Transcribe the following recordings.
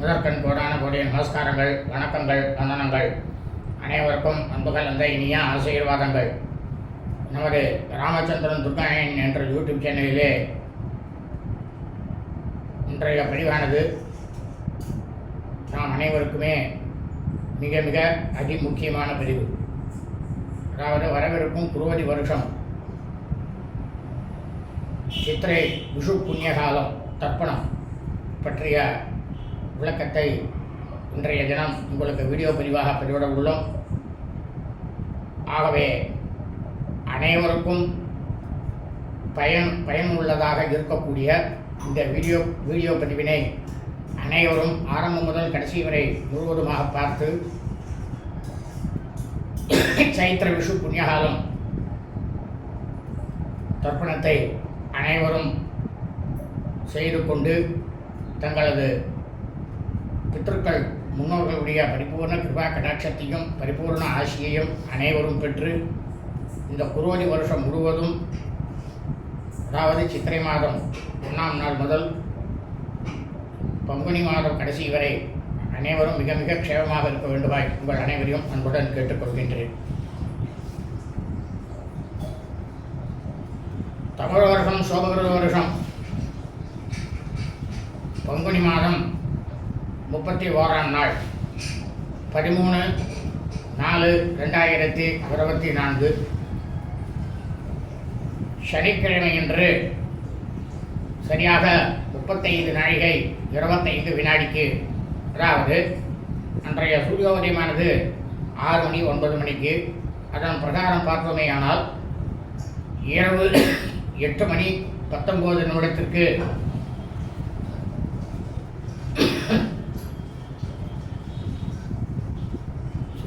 முதற்கண் கோடான கோடிய நமஸ்காரங்கள் வணக்கங்கள் வந்தனங்கள். அனைவருக்கும் அன்பு கலந்த இனிய ஆசீர்வாதங்கள். நமது ராமச்சந்திரன் துர்காயன் என்ற யூடியூப் சேனலிலே இன்றைய பதிவானது நாம் அனைவருக்குமே மிக மிக அதி முக்கியமான பதிவு. அதாவது வரவிருக்கும் குருவதி வருஷம். சித்திரை விஷு புண்ணியகாலம் தர்ப்பணம் பற்றிய விளக்கத்தை இன்றைய தினம் உங்களுக்கு வீடியோ பதிவாக பதிவிட உள்ளோம் ஆகவே அனைவருக்கும் பயன் பயனுள்ளதாக இருக்கக்கூடிய இந்த வீடியோ வீடியோ பதிவினை அனைவரும் ஆரம்பம் முதல் கடைசி வரை முழுவதுமாக பார்த்து சைத்திர விஷு புண்ணியகாலம் தர்ப்பணத்தை அனைவரும் செய்து கொண்டு தங்களது பித்தர்கள் முன்னோர்களுடைய பரிபூர்ண கிருபா கடாட்சத்தையும் பரிபூர்ண ஆசியையும் அனைவரும் பெற்று இந்த குரோதி வருஷம் முழுவதும் அதாவது சித்திரை மாதம் ஒன்றாம் நாள் முதல் பங்குனி மாதம் கடைசி வரை அனைவரும் மிக மிக க்ஷேமமாக இருக்க வேண்டுமாய் உங்கள் அனைவரையும் அன்புடன் கேட்டுக்கொள்கின்றேன். தமிழ் வருஷம் சோபகிருத வருஷம் பங்குனி மாதம் முப்பத்தி ஓராம் நாள். பதிமூணு நாலு ரெண்டாயிரத்தி இருபத்தி நான்கு. சனிக்கிழமை என்று சரியாக முப்பத்தைந்து நாழிகை இருபத்தைந்து வினாடிக்கு அதாவது அன்றைய சூரியோதயமானது ஆறு மணி ஒன்பது மணிக்கு அதன் பிரகாரம் பார்த்தோமேயானால் இரவு எட்டு மணி பத்தொன்பது நிமிடத்திற்கு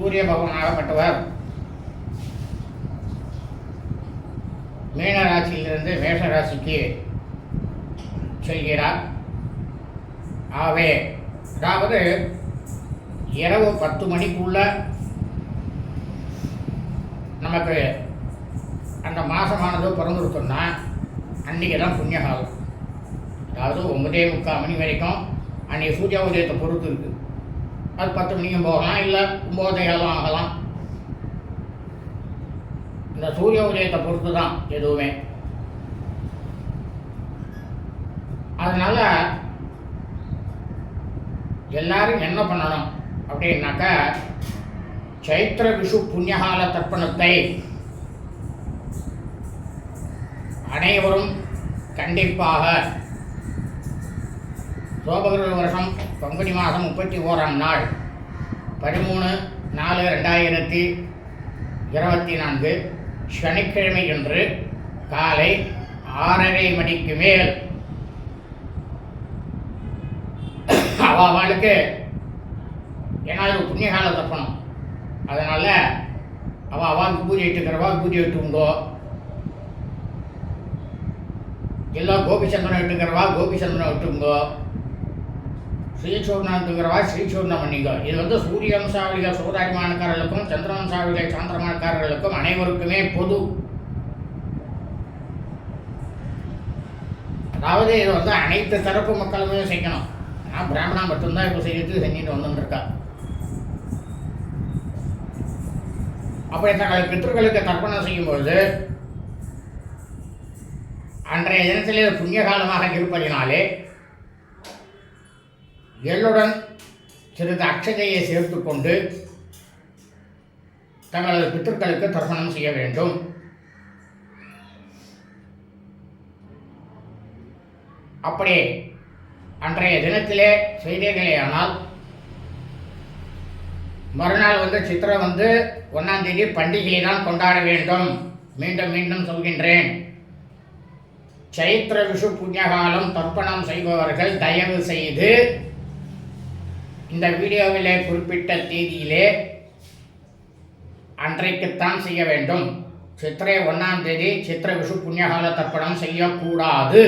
சூரிய பகவானாகப்பட்டவர் மீன ராசியிலிருந்து மேஷ ராசிக்கு செல்கிறார். ஆவே அதாவது இரவு பத்து மணிக்குள்ள நமக்கு அந்த மாதமானது பிறந்துருக்குன்னா அன்றைக்கி தான் புண்ணியகாலம். அதாவது ஒன்பதே முக்கால் மணி வரைக்கும் அன்றைக்கி சூரிய உதயத்தை பொறுத்து இருக்குது அது பத்து மணிக்கும் போகலாம். இல்லை ஒம்போதையாலும் ஆகலாம் இந்த சூரிய உதயத்தை பொறுத்து தான் எதுவுமே. அதனால் எல்லாரும் என்ன பண்ணணும் அப்படின்னாக்கா சைத்திர விஷு புண்ணியகால தர்ப்பணத்தை அனைவரும் கண்டிப்பாக சோபகிருத வருஷம் பங்குனி மாதம் முப்பத்தி ஓராம் நாள். பதிமூணு நாலு ரெண்டாயிரத்தி இருபத்தி நான்கு. சனிக்கிழமை என்று காலை ஆறரை மணிக்கு மேல். அவளுக்கு ஏன்னா இது புண்ணியகால தப்பணும். அதனால் அவள் அவாவுக்கு பூஜை இட்டுக்கிறவா பூஜை இட்டுங்கோ எல்லாம் கோபிச்சந்திரன் இட்டுக்கிறவா கோபிச்சந்திரன் விட்டுங்கோ ஸ்ரீசூர்ணம் இட்டுக்கிறவா ஸ்ரீசூர்ணம் பண்ணிக்கோ. இது வந்து சூரிய வம்சாவளிகள் சோதாரிமானக்காரர்களுக்கும் சந்திர வம்சாவளிகள் சாந்திரமானக்காரர்களுக்கும் அனைவருக்குமே பொது. அதாவது இது வந்து அனைத்து தரப்பு மக்களுமே செய்யணும் ஆனால் பிராமணா மட்டும்தான் இப்போ செய்யறது செஞ்சுட்டு வந்துருக்கா அப்படி தங்கள் பித்தர்களுக்கு தர்ப்பணம் செய்யும்பொழுது அன்றைய தினத்திலே புண்ணிய காலமாக இருப்பதினாலே எள்ளுடன் சிறிது அக்ஷதையை சேர்த்து கொண்டு தங்களது பித்தர்களுக்கு தர்ப்பணம் செய்ய வேண்டும். அப்படி அன்றைய தினத்திலே செய்தீர்களேயானால் மறுநாள் வந்து சித்திரை வந்து ஒன்றாம் தேதி பண்டிகையை தான் கொண்டாட வேண்டும். மீண்டும் மீண்டும் சொல்கின்றேன். சைத்திர விஷு புண்ணியகாலம் தர்ப்பணம் செய்பவர்கள் தயவு செய்து இந்த வீடியோவிலே குறிப்பிட்ட தேதியிலே அன்றைக்குத்தான் செய்ய வேண்டும். சித்திரை ஒன்றாம் தேதி சித்திர விஷு புண்ணியகால தர்ப்பணம் செய்யக்கூடாது.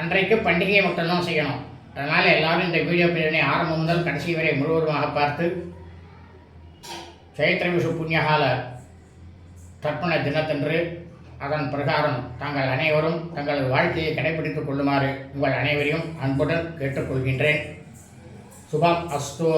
அன்றைக்கு பண்டிகையை மட்டும்தான் செய்யணும். அதனால் எல்லாரும் இந்த வீடியோ பிரிவினை ஆரம்பம் முதல் கடைசி வரை முழுவதுமாக பார்த்து சைத்திர விஷு புண்ணியகால தர்ப்பண தினத்தன்று அதன் பிரகாரம் தாங்கள் அனைவரும் தங்களது வாழ்க்கையை கடைபிடித்துக் கொள்ளுமாறு உங்கள் அனைவரையும் அன்புடன் கேட்டுக்கொள்கின்றேன். சுபம் அஸ்தோ.